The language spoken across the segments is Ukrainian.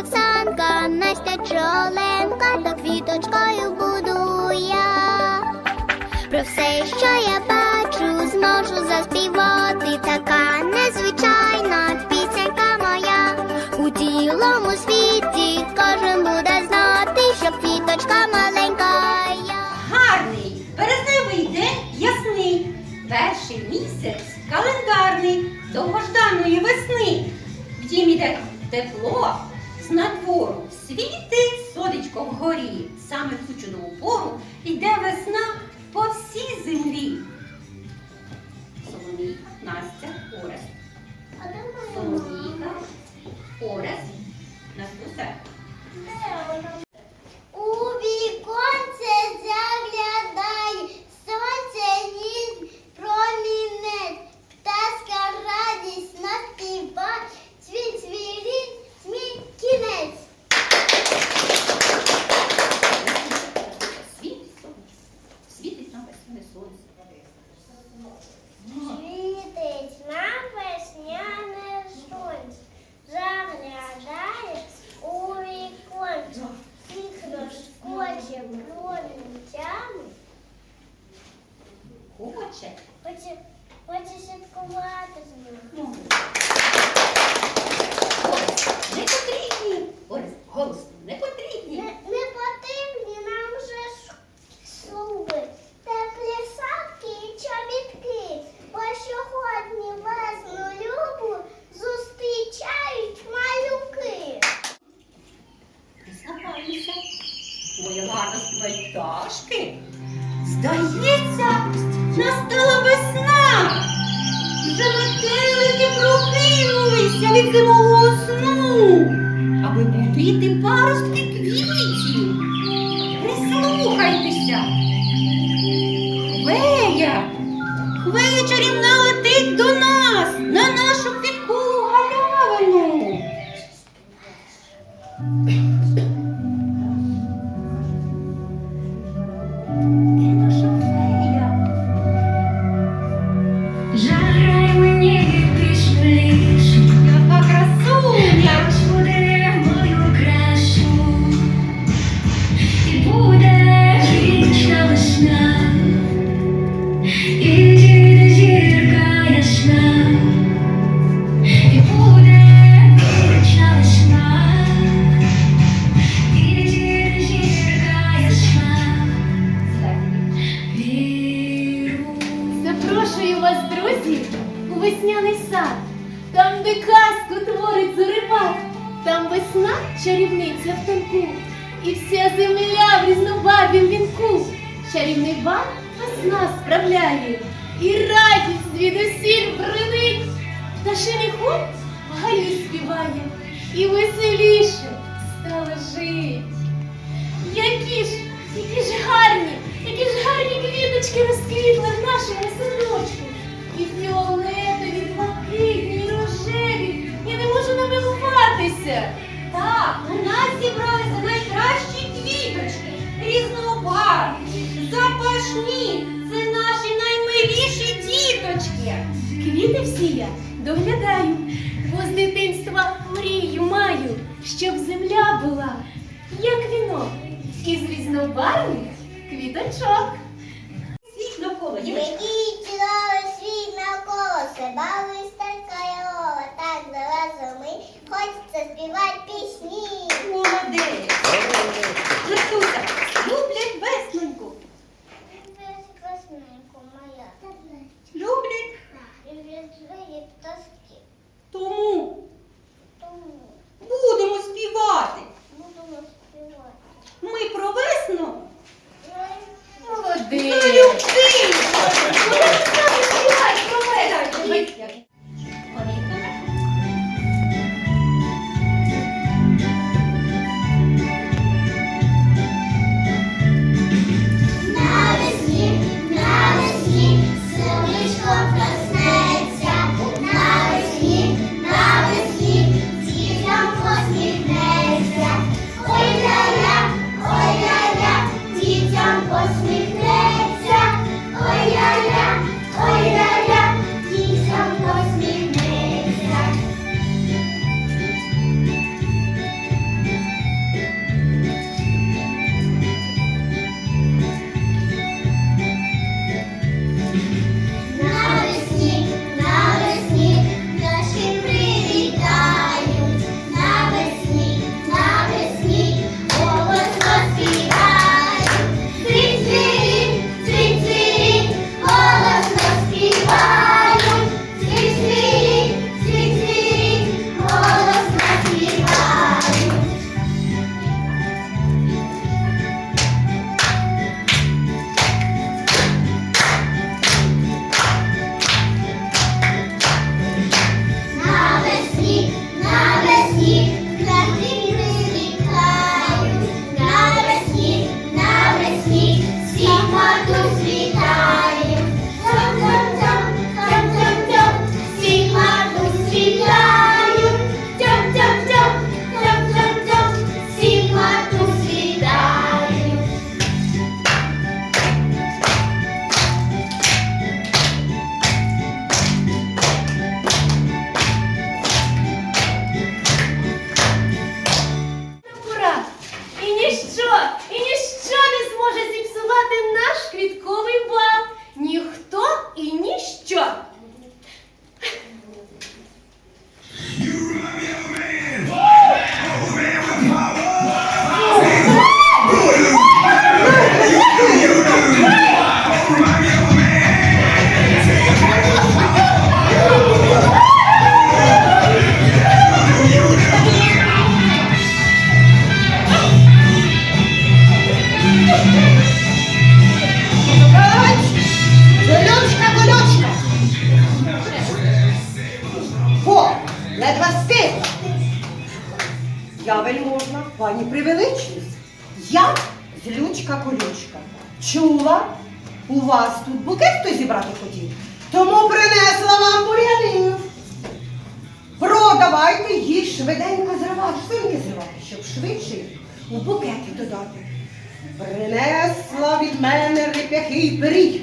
Оксанка, Настя чоленка, та квіточкою буду я. Про все, що я бачу, зможу заспівати. Така незвичайна пісенька моя. У цілому світі кожен буде знати, що квіточка маленька я. Гарний, березневий день ясний. Перший місяць календарний, довгожданої весни. Втім іде тепло, з надвору світить сонечко вгорі. Саме Які ж, які ж гарні, які ж гарні квіточки розквітли в нашому садочку. І фіолетові, блакитні, і рожеві. Я не можу намилуватися. Так, у нас зібралися найкращі квіточки, різнобарвні, запашні. Це наші наймиліші діточки. Квіти всі я доглядаю, бо з дитинства мрію маю, щоб земля була, як вінок, із різнобарвних квіточок. Світ навколо чудовий світ навколо себе вистачає лова, так заразом хочеться співати пісні. Молодець. Настуся, люблять весноньку. Красненько моя. Люблять І віджиє пташки. Тому Пані превеличність, я злючка колючка. Чула, у вас тут букет хтось зібрати хотів, тому принесла вам бурянів. Продавайте їх швиденько зривати, свинки зривати, щоб швидше у букети додати. Принесла від мене реп'яхи й пиріг,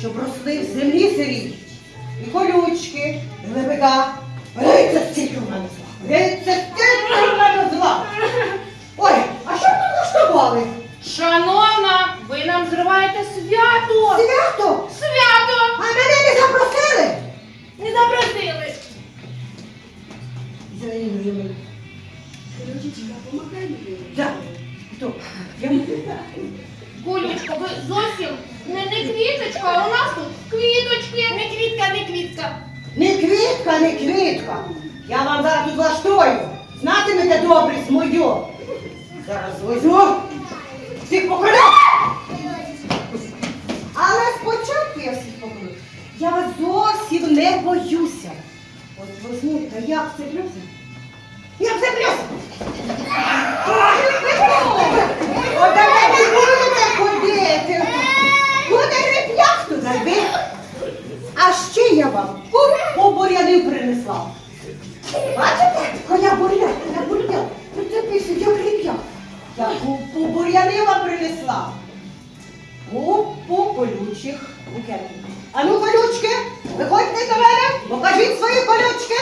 щоб росли в землі сирій. І колючки, і лебеда. Гриться стільки в мене Гриться стільки в мене зла. Ой, а що ви влаштували? Шановна, ви нам зриваєте свято! Свято! Свято! А мене не запросили! Не запросили! Зеленою мені. Так, хто? Я Колючка, ви зовсім не, не квіточка, а у нас тут квіточки. Не квітка, не квітка. Не квітка, не квітка. Я вам зараз тут влаштую. Знатимете добрість мою. Зараз візьму. Всіх поколю. Але спочатку я всіх поколю. Я вас зовсім не боюся. От візьміть, та як це плюся? Як це плюся? От мене не будете ходити. Буде реп'ях туди, ви. А ще я вам купу бурянів принесла. Бачите? Коля бурян, коля бурян. Прицепився, як реп'ях. Я купу бурянів вам принесла. Купу колючих букетів. А ну, колючки, виходьте до мене, покажіть свої колючки.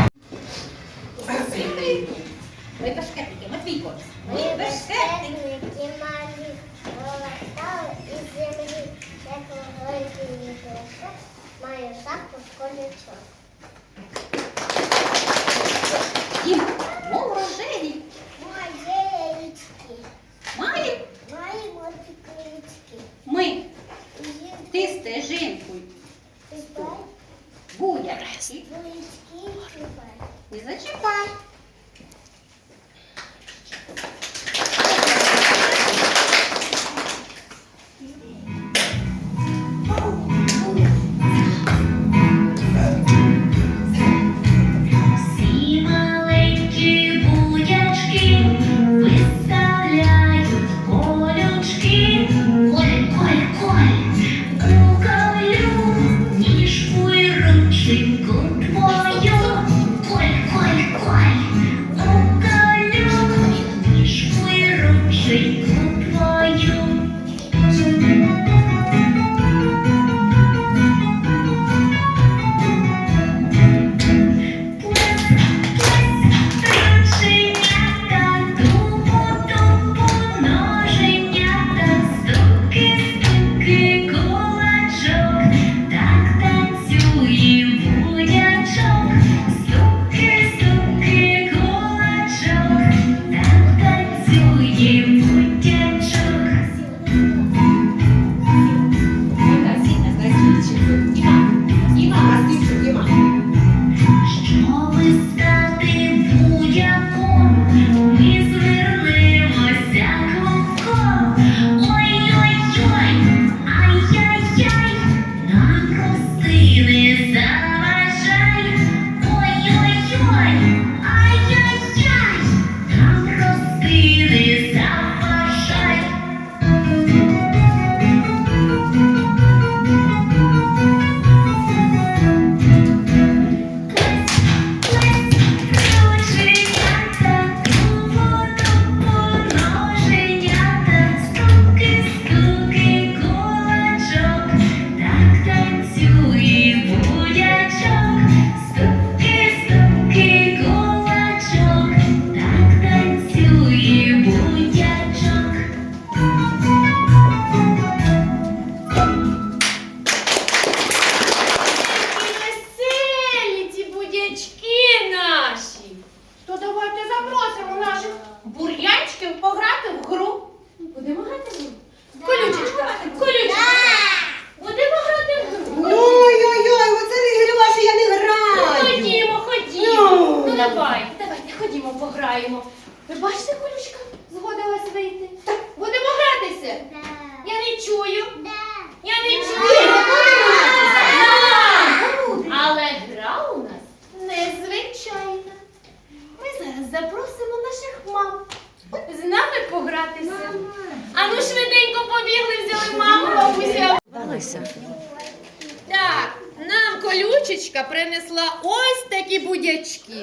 Ми Матвійко. Ми безпечники малі, вилетали із землі, як великий мікрофон, маю шапку колючок. Дім, мов рожеві. Річки, Маємо ми. Ти стежинкою. Будь-які. Не зачіпай.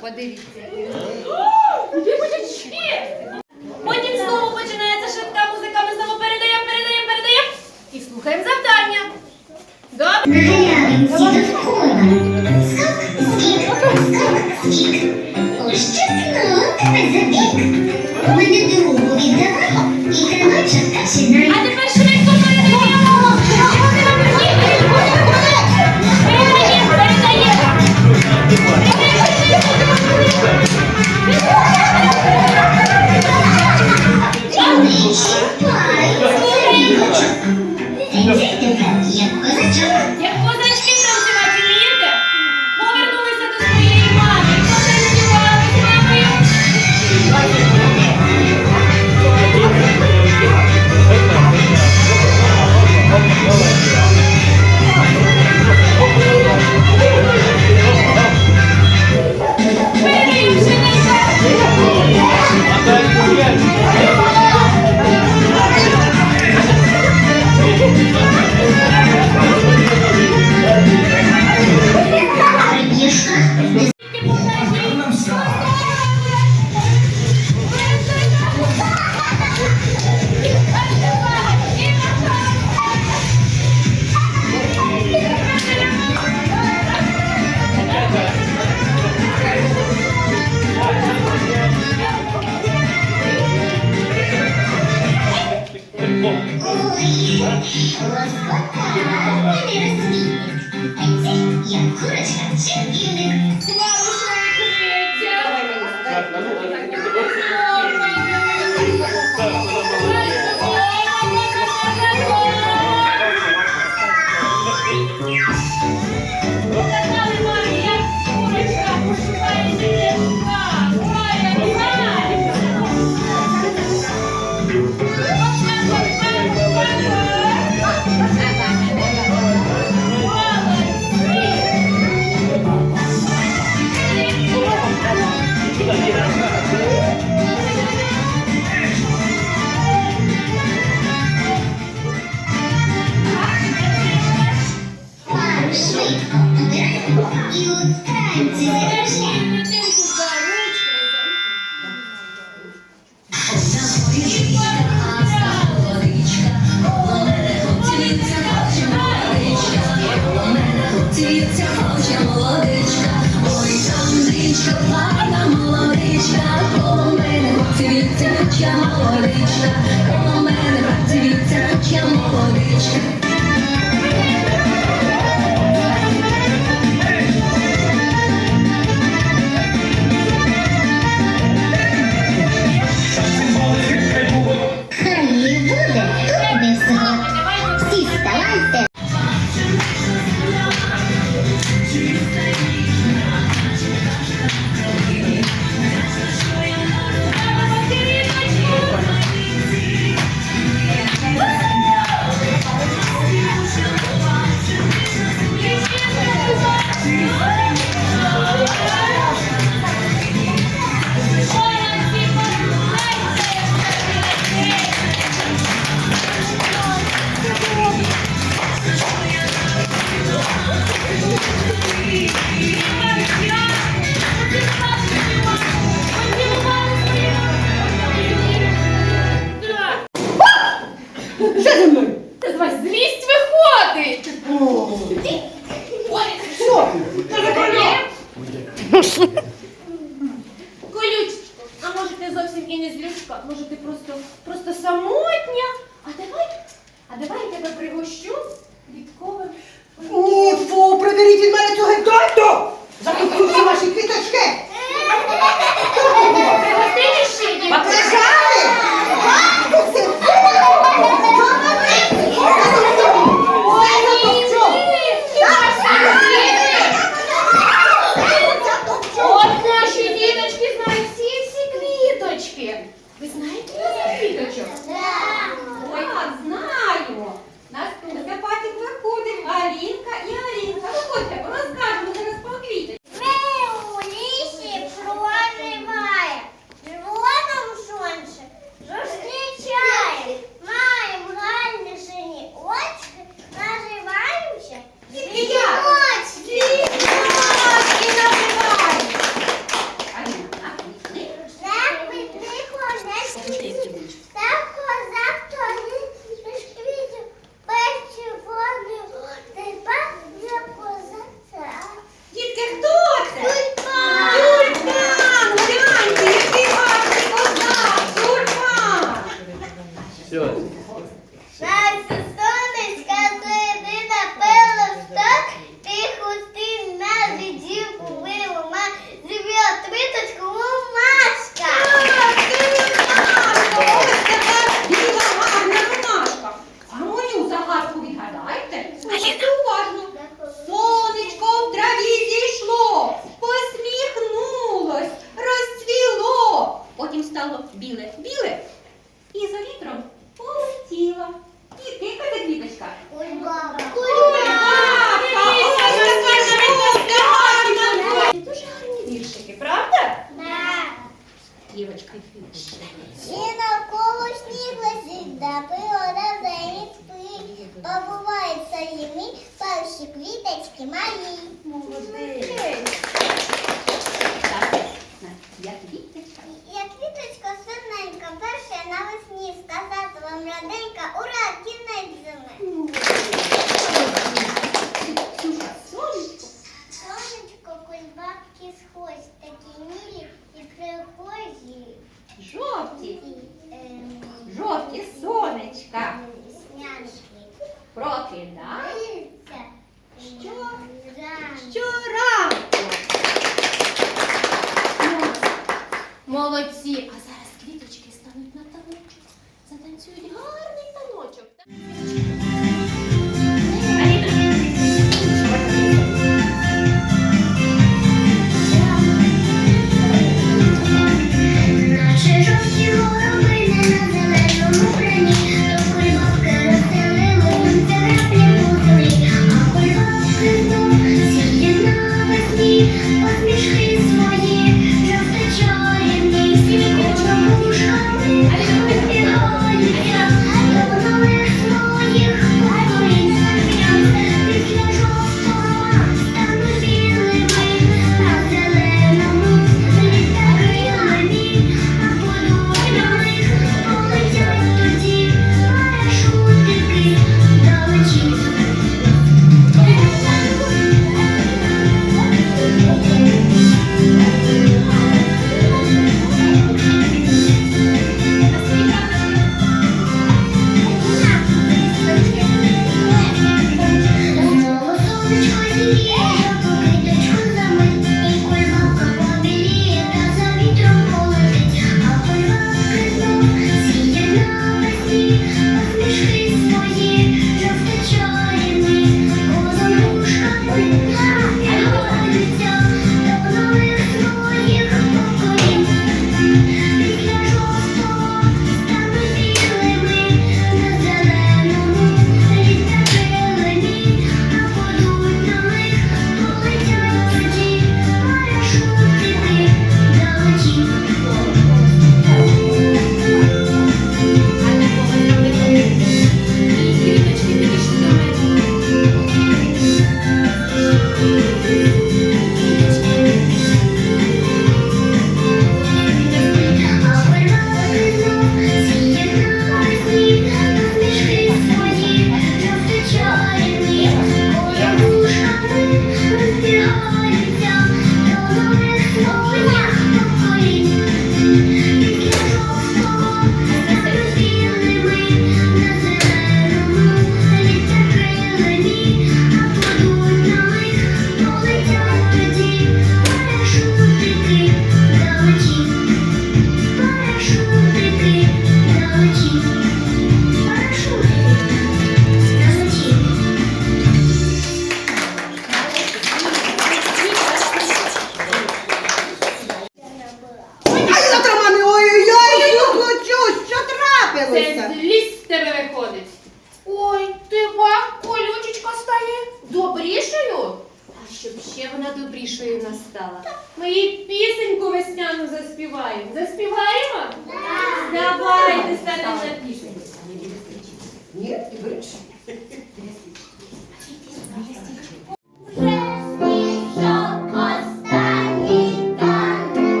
Pode ir. самотня. А давай, а давай я тебе пригощу вітром полетіла. І ти, Катя Квіточка? Кульбаба. Кульбаба! Дуже гарні віршики, правда? Так. Дівочка, І навколо сніг лежить, да природа день спить. Побуваються їми перші квіточки малі. Так, я тобі Раненька перше навесні сказати вам раденька, ура, кінець зими. Сонечко, кульбабки схожі, такі мілі і прихожі. Жовті, ем, жовті сонечка. Снянки. Прокидай. Дивіться. Що? Щоранку. Молодці.